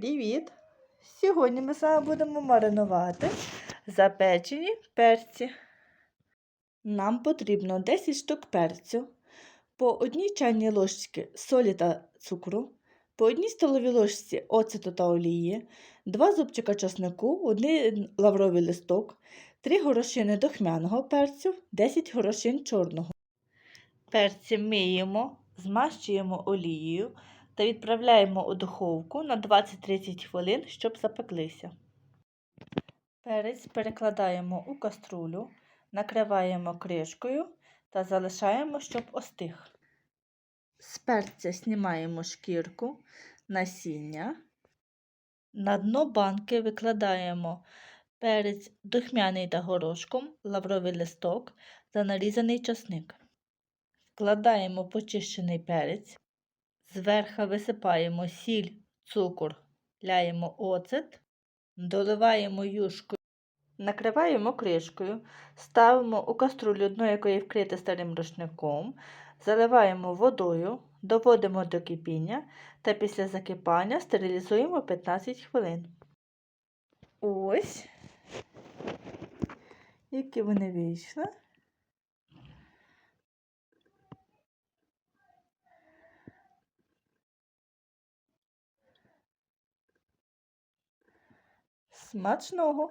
Привіт! Сьогодні ми з вами будемо маринувати запечені перці. Нам потрібно 10 штук перцю, по одній чайній ложці солі та цукру, по одній столовій ложці оцету та олії, 2 зубчика часнику, 1 лавровий листок, 3 горошини дохмяного перцю, 10 горошин чорного. Перці миємо, змащуємо олією та відправляємо у духовку на 20-30 хвилин, щоб запеклися. Перець перекладаємо у каструлю, накриваємо кришкою та залишаємо, щоб остиг. З перця знімаємо шкірку, насіння. На дно банки викладаємо перець духмяний та горошком, лавровий листок та нарізаний часник. Вкладаємо почищений перець. Зверху висипаємо сіль, цукор, ляємо оцет, доливаємо юшку, накриваємо кришкою, ставимо у каструлю, дно якої вкрите старим рушником, заливаємо водою, доводимо до кипіння та після закипання стерилізуємо 15 хвилин. Ось, які вони вийшли. Смачного!